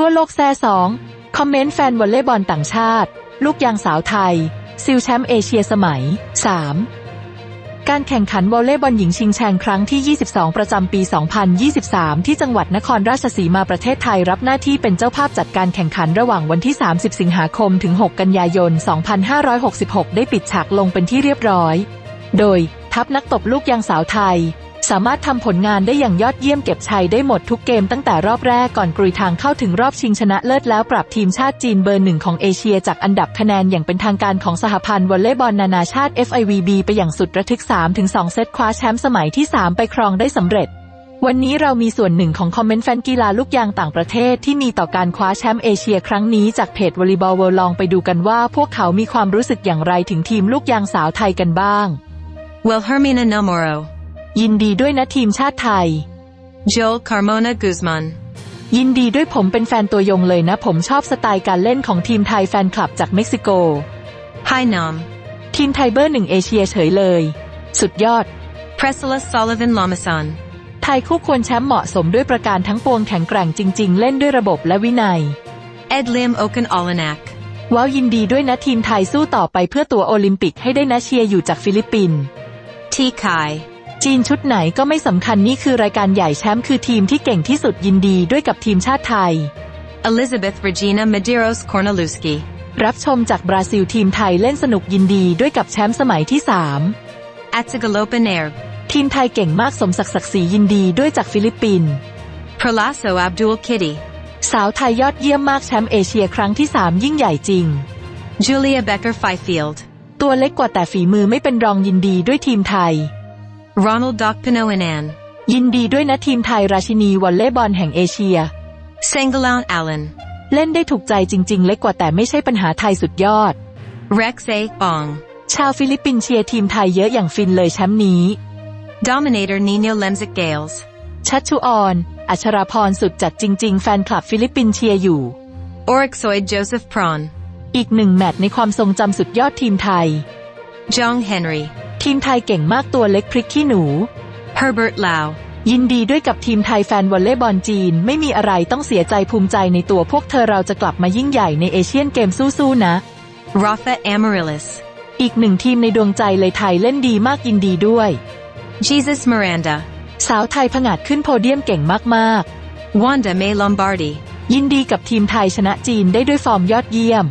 ทั่วโลกแซ่สองคอมเมนต์แฟนวอลเลย์บอลต่างชาติ ลูกยางสาวไทย ซิลแชมป์เอเชียสมัย 3 การแข่งขันวอลเลย์บอลหญิงชิงแชงครั้งที่ 22 ประจำปี 2023 ที่จังหวัดนครราชสีมาประเทศไทยรับหน้าที่เป็นเจ้าภาพจัดการแข่งขันระหว่างวันที่ 30 สิงหาคมถึง 6 กันยายน 2566 ได้ปิดฉากลงเป็นที่เรียบร้อย โดยทัพนักตบลูกยางสาวไทย สามารถทำผลงานได้อย่างยอดเยี่ยมเก็บชัยได้หมดทุกเกมตั้งแต่รอบแรกก่อนกรุยทางเข้าถึงรอบชิงชนะเลิศแล้วปรับทีมชาติจีนเบอร์หนึ่งของเอเชียจากอันดับคะแนนอย่างเป็นทางการของสหพันธ์วอลเลย์บอลนานาชาติ FIVB ไปอย่างสุดระทึก 3-2 เซตคว้าแชมป์สมัยที่ 3 ไปครองได้สำเร็จวันนี้เรามีส่วนหนึ่งของคอมเมนต์แฟนกีฬาลูกยางต่างประเทศที่มีต่อการคว้าแชมป์เอเชียครั้งนี้จากเพจวอลลย์บอลเวิลลองไปดูกันว่าพวกเขามีความรู้สึกอย่างไรถึงทีมลูกยางสาวไทยกันบ้าง Wilhelmina Namoro, ยินดีด้วยนะทีมชาติไทย Joel Carmona Guzman, ยินดีด้วยผมเป็นแฟนตัวยงเลยนะ ผมชอบสไตล์การเล่นของทีมไทยแฟนคลับจากเม็กซิโก Hai Nam, ทีมไทยเบอร์หนึ่งเอเชียเฉยเลย สุดยอด Priscilla Sullivan Lamasan, ไทยคู่ควรแชมป์เหมาะสมด้วยประการทั้งปวงแข็งแกร่งจริง ๆ เล่นด้วยระบบและวินัย Ed Lim Okan Alanak, ว้าวยินดีด้วยนะทีมไทยสู้ต่อไปเพื่อตัวโอลิมปิกให้ได้นะเชียร์อยู่จากฟิลิปปินส์ T Kai, จีนชุดไหนก็ไม่สำคัญนี่คือรายการใหญ่แชมป์คือทีมที่เก่งที่สุดยินดีด้วยกับทีมชาติไทย Elizabeth Regina Medeiros Kornelewski, รับชมจากบราซิลทีมไทยเล่นสนุกยินดีด้วยกับแชมป์สมัยที่ 3 Atagalopa Nair, ทีมไทยเก่งมากสมศักดิ์ศักดิ์ศรียินดีด้วยจากฟิลิปปินส์ Prolaso Abdul Kitty, สาวไทยยอดเยี่ยมมากแชมป์เอเชียครั้งที่ 3 ยิ่งใหญ่จริง Julia Becker Fifield, ตัวเล็กกว่าแต่ฝีมือไม่เป็นรองยินดีด้วยทีมไทย Ronald Dokpinoanan, ยินดีด้วยนะทีมไทยราชินีวอลเลย์บอลแห่งเอเชีย Sangalaun Allen, เล่นได้ถูกใจจริง ๆ เล็กกว่าแต่ไม่ใช่ปัญหาไทยสุดยอด Rex A. Bong, ชาวฟิลิปปินส์เชียร์ทีมไทยเยอะอย่างฟินเลยแชมป์นี้ Dominator Nino Lemzik Gales, ชัชชุออนอัชราพรสุดจัดจริง ๆ แฟนคลับฟิลิปปินส์เชียร์อยู่ Orixoid Joseph Prawn, อีกหนึ่งแมตช์ในความทรงจำสุดยอดทีมไทย Jong Henry, ทีมไทยเก่งมากตัวเล็กพริกขี้หนู Herbert Lau, ยินดีด้วยกับทีมไทยแฟนวอลเลย์บอลจีน ไม่มีอะไรต้องเสียใจภูมิใจในตัวพวกเธอเราจะกลับมายิ่งใหญ่ในเอเชียนเกมสู้ๆนะ Rafa Amaryllis, อีกหนึ่งทีมในดวงใจเลยไทยเล่นดีมากยินดีด้วย Jesus Miranda, สาวไทยผงาดขึ้นโพเดียมเก่งมาก Wanda May Lombardi, ๆยินดีกับทีมไทยชนะจีนได้ด้วยฟอร์มยอดเยี่ยม